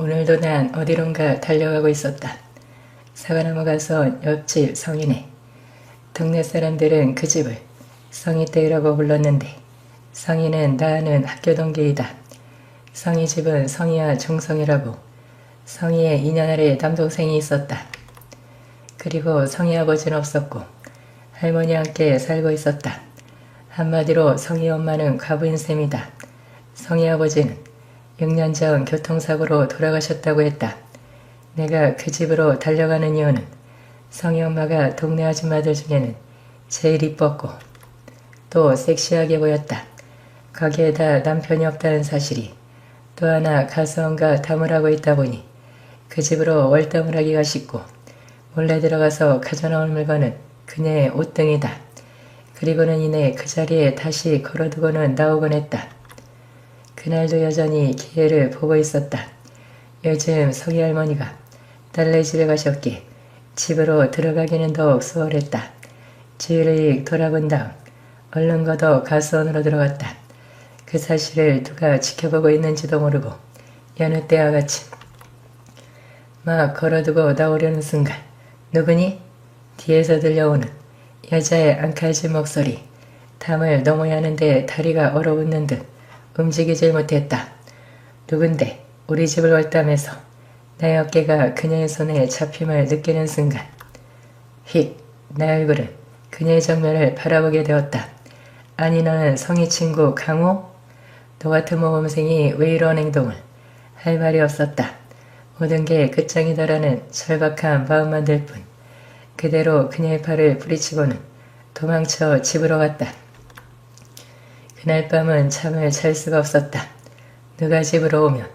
오늘도 난 어디론가 달려가고 있었다. 사과나무 가서 옆집 성이네. 동네 사람들은 그 집을 성이댁이라고 불렀는데 성이는 나는 학교 동기이다. 성이 집은 성이야 종성이라고 성이의 2년 아래 남동생이 있었다. 그리고 성이 아버지는 없었고 할머니와 함께 살고 있었다. 한마디로 성이 엄마는 과부인 셈이다. 성이 아버지는 6년 전 교통사고로 돌아가셨다고 했다. 내가 그 집으로 달려가는 이유는 성희 엄마가 동네 아줌마들 중에는 제일 이뻤고 또 섹시하게 보였다. 거기에다 남편이 없다는 사실이 또 하나 가수원과 담을 하고 있다 보니 그 집으로 월담을 하기가 쉽고 몰래 들어가서 가져나올 물건은 그녀의 옷등이다. 그리고는 이내 그 자리에 다시 걸어두고는 나오곤 했다. 그날도 여전히 기회를 보고 있었다. 요즘 성희 할머니가 딸네 집에 가셨기에 집으로 들어가기는 더욱 수월했다. 주위를 돌아본 다음 얼른 걷어 가수원으로 들어갔다. 그 사실을 누가 지켜보고 있는지도 모르고 여느 때와 같이 막 걸어두고 나오려는 순간 누구니? 뒤에서 들려오는 여자의 앙칼진 목소리 담을 넘어야 하는데 다리가 얼어붙는 듯 움직이질 못했다. 누군데 우리 집을 월담해서 나의 어깨가 그녀의 손에 잡힘을 느끼는 순간 휙, 내 얼굴은 그녀의 정면을 바라보게 되었다. 아니 너는 성희 친구 강호? 너 같은 모범생이 왜 이런 행동을? 할 말이 없었다. 모든 게 끝장이다라는 절박한 마음만 들 뿐. 그대로 그녀의 팔을 부리치고는 도망쳐 집으로 갔다. 그날 밤은 잠을 잘 수가 없었다. 누가 집으로 오면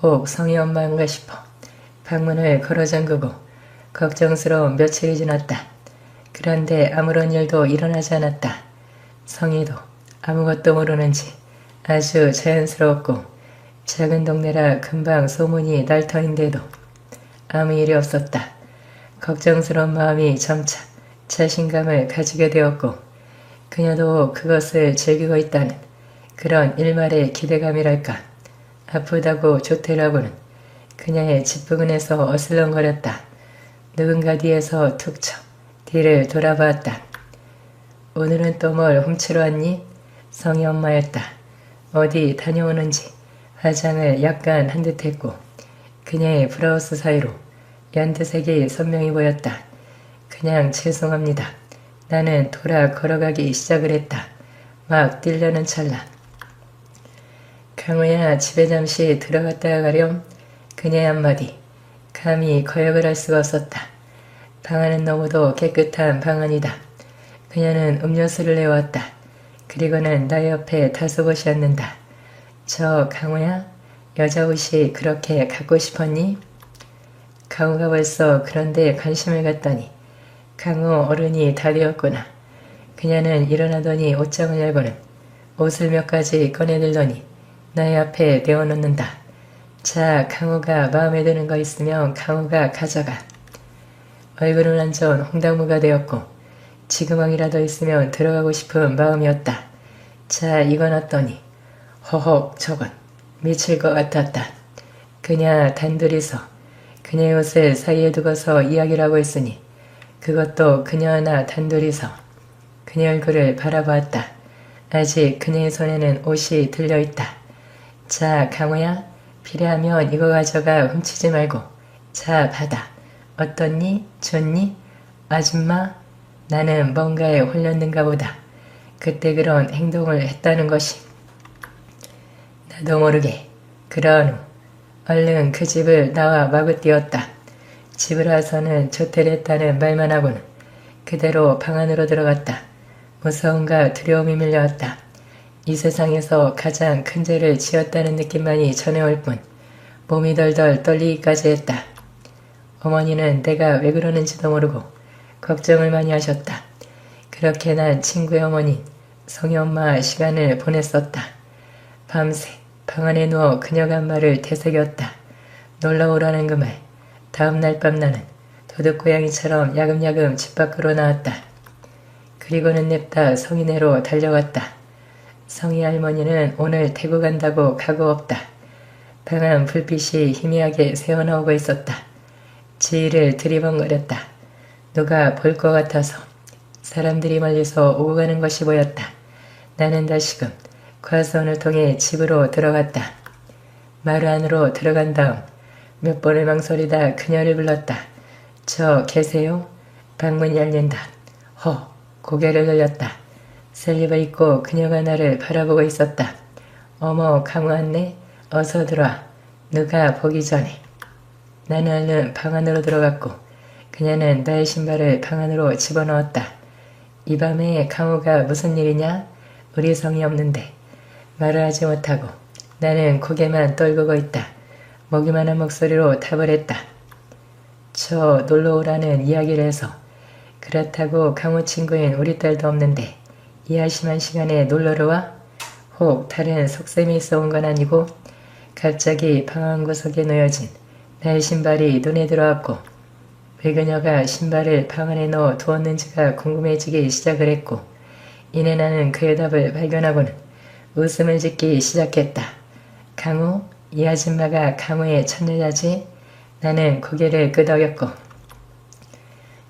혹 성희 엄마인가 싶어 방문을 걸어 잠그고 걱정스러운 며칠이 지났다. 그런데 아무런 일도 일어나지 않았다. 성희도 아무것도 모르는지 아주 자연스러웠고 작은 동네라 금방 소문이 날 터인데도 아무 일이 없었다. 걱정스러운 마음이 점차 자신감을 가지게 되었고 그녀도 그것을 즐기고 있다는 그런 일말의 기대감이랄까 아프다고 좋대라고는 그녀의 짓부근에서 어슬렁거렸다. 누군가 뒤에서 툭쳐 뒤를 돌아봤다. 오늘은 또 뭘 훔치러 왔니? 성희 엄마였다. 어디 다녀오는지 화장을 약간 한 듯했고 그녀의 브라우스 사이로 연두색이 선명히 보였다. 그냥 죄송합니다. 나는 돌아 걸어가기 시작을 했다. 막 뛰려는 찰나. 강우야 집에 잠시 들어갔다 가렴. 그녀의 한마디. 감히 거역을 할 수가 없었다. 방 안은 너무도 깨끗한 방 안이다. 그녀는 음료수를 내왔다. 그리고는 나 옆에 다소곳이 앉는다. 저 강우야? 여자 옷이 그렇게 갖고 싶었니? 강우가 벌써 그런데 관심을 갖다니 강우 어른이 다 되었구나. 그녀는 일어나더니 옷장을 열고는 옷을 몇 가지 꺼내들더니 나의 앞에 내어놓는다. 자, 강우가 마음에 드는 거 있으면 강우가 가져가. 얼굴은 완전 홍당무가 되었고 지금왕이라도 있으면 들어가고 싶은 마음이었다. 자, 이건 어떠니? 허헉 저건 미칠 것 같았다. 그냥 단둘이서 그녀의 옷을 사이에 두고서 이야기를 하고 있으니 그것도 그녀 하나 단둘이서 그녀 얼굴을 바라보았다. 아직 그녀의 손에는 옷이 들려있다. 자, 강호야, 필요하면 이거 가져가 훔치지 말고. 자, 받아. 어떻니? 좋니? 아줌마? 나는 뭔가에 홀렸는가 보다. 그때 그런 행동을 했다는 것이. 나도 모르게. 그런 후 얼른 그 집을 나와 마구 뛰었다. 집을 와서는 조퇴를 했다는 말만 하고는 그대로 방 안으로 들어갔다. 무서움과 두려움이 밀려왔다. 이 세상에서 가장 큰 죄를 지었다는 느낌만이 전해올 뿐 몸이 덜덜 떨리기까지 했다. 어머니는 내가 왜 그러는지도 모르고 걱정을 많이 하셨다. 그렇게 난 친구의 어머니 성희 엄마 시간을 보냈었다. 밤새 방 안에 누워 그녀가 한 말을 되새겼다. 놀러오라는 그 말. 다음 날 밤 나는 도둑고양이처럼 야금야금 집 밖으로 나왔다. 그리고는 냅다 성인네로 달려갔다. 성희 할머니는 오늘 대구 간다고 가고 없다. 방안 불빛이 희미하게 새어나오고 있었다. 지휘를 드리번거렸다. 누가 볼 것 같아서 사람들이 멀리서 오고 가는 것이 보였다. 나는 다시금 과수원을 통해 집으로 들어갔다. 마루 안으로 들어간 다음 몇 번을 망설이다 그녀를 불렀다. 저 계세요? 방문이 열린다. 허 고개를 돌렸다. 셀립을 입고 그녀가 나를 바라보고 있었다. 어머 왔네. 어서 들어와. 누가 보기 전에. 나는 얼른 방 안으로 들어갔고 그녀는 나의 신발을 방 안으로 집어넣었다. 이 밤에 강우가 무슨 일이냐? 우리 성이 없는데 말을 하지 못하고 나는 고개만 떨구고 있다. 먹이만한 목소리로 답을 했다. 저 놀러 오라는 이야기를 해서 그렇다고 강우 친구인 우리 딸도 없는데 이 아심한 시간에 놀러러 와? 혹 다른 속셈이 있어 온 건 아니고 갑자기 방 한 구석에 놓여진 나의 신발이 눈에 들어왔고 왜 그녀가 신발을 방 안에 넣어 두었는지가 궁금해지기 시작을 했고 이내 나는 그의 답을 발견하고는 웃음을 짓기 시작했다. 강우? 이 아줌마가 강우의 첫여자지? 나는 고개를 끄덕였고.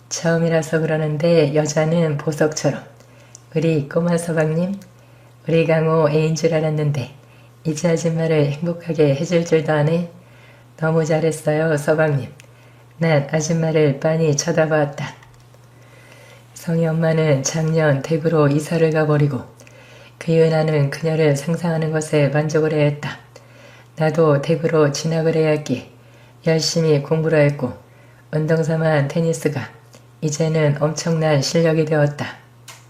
처음이라서 그러는데 여자는 보석처럼 우리 꼬마 서방님 우리 강우 애인 줄 알았는데 이제 아줌마를 행복하게 해줄 줄도 아네. 너무 잘했어요 서방님. 난 아줌마를 빤히 쳐다보았다. 성희 엄마는 작년 댁으로 이사를 가버리고 그 이후 나는 그녀를 상상하는 것에 만족을 해야 했다 나도 댁으로 진학을 해야 했기에 열심히 공부를 했고 운동삼아 테니스가 이제는 엄청난 실력이 되었다.